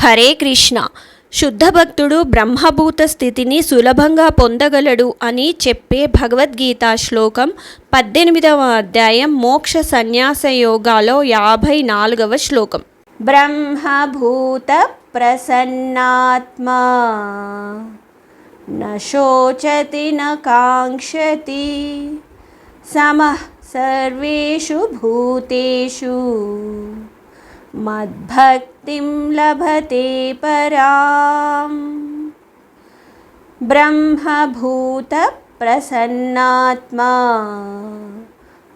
హరే కృష్ణ. శుద్ధభక్తుడు బ్రహ్మభూత స్థితిని సులభంగా పొందగలడు అని చెప్పే భగవద్గీత శ్లోకం పద్దెనిమిదవ అధ్యాయం మోక్ష సన్యాస యోగాలో యాభై నాలుగవ శ్లోకం. బ్రహ్మభూత ప్రసన్నాత్మా. నోచతి శోచతి న కాంక్షతి. సమః సర్వేషు భూతేషు. मद्भक्तिं लभते पराम्। ब्रह्मभूतप्रसन्नात्मा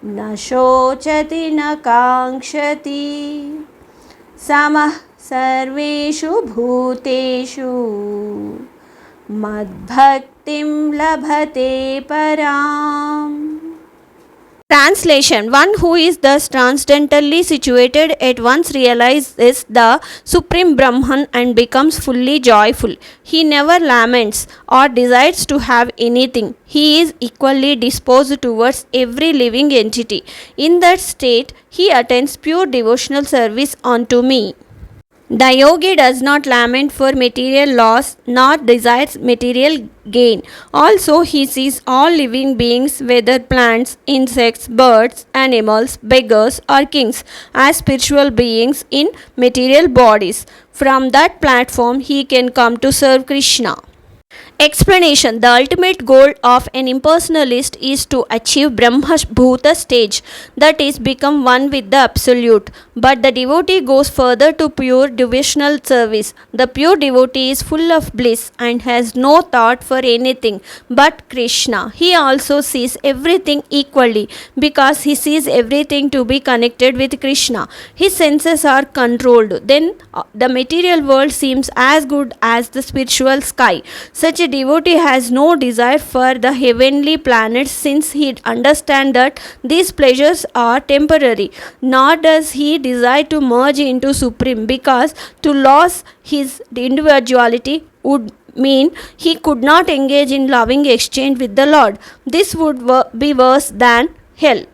न शोचति न काङ्क्षति। समः सर्वेषु भूतेषु मद्भक्तिं लभते पराम्। Translation One who is thus transcendentally situated at once realizes the Supreme Brahman and becomes fully joyful. He never laments or desires to have anything. He is equally disposed towards every living entity. In that state, he attends pure devotional service unto me. The yogi does not lament for material loss nor desires material gain. Also, he sees all living beings, whether plants, insects, birds, animals, beggars, or kings, as spiritual beings in material bodies. From that platform, he can come to serve Krishna. Explanation The ultimate goal of an impersonalist is to achieve Brahma Bhuta stage, that is, become one with the Absolute. But the devotee goes further to pure devotional service. The pure devotee is full of bliss and has no thought for anything but Krishna. He also sees everything equally because he sees everything to be connected with Krishna. His senses are controlled. Then uh, the material world seems as good as the spiritual sky. Such a devotee has no desire for the heavenly planets since he understands that these pleasures are temporary. Nor does he desire to merge into Supreme because to lose his individuality would mean he could not engage in loving exchange with the Lord. This would wo- be worse than hell.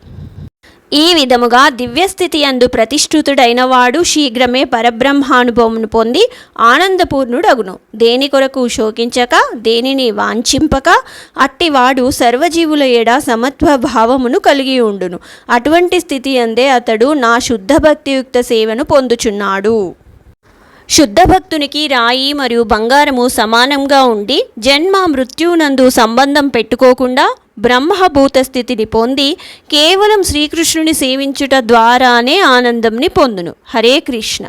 ఈ విధముగా దివ్యస్థితి అందు ప్రతిష్ఠితుడైన వాడు శీఘ్రమే పరబ్రహ్మానుభవమును పొంది ఆనందపూర్ణుడగును. దేని కొరకు శోకించక దేనిని వాంఛింపక అట్టివాడు సర్వజీవుల ఎడ సమత్వ భావమును కలిగి ఉండును. అటువంటి స్థితి అందే అతడు నా శుద్ధ భక్తియుక్త సేవను పొందుచున్నాడు. శుద్ధ భక్తునికి రాయి మరియు బంగారము సమానంగా ఉండి జన్మ మృత్యునందు సంబంధం పెట్టుకోకుండా బ్రహ్మభూత స్థితిని పొంది కేవలం శ్రీకృష్ణుని సేవించుట ద్వారానే ఆనందంని పొందును. హరే కృష్ణ.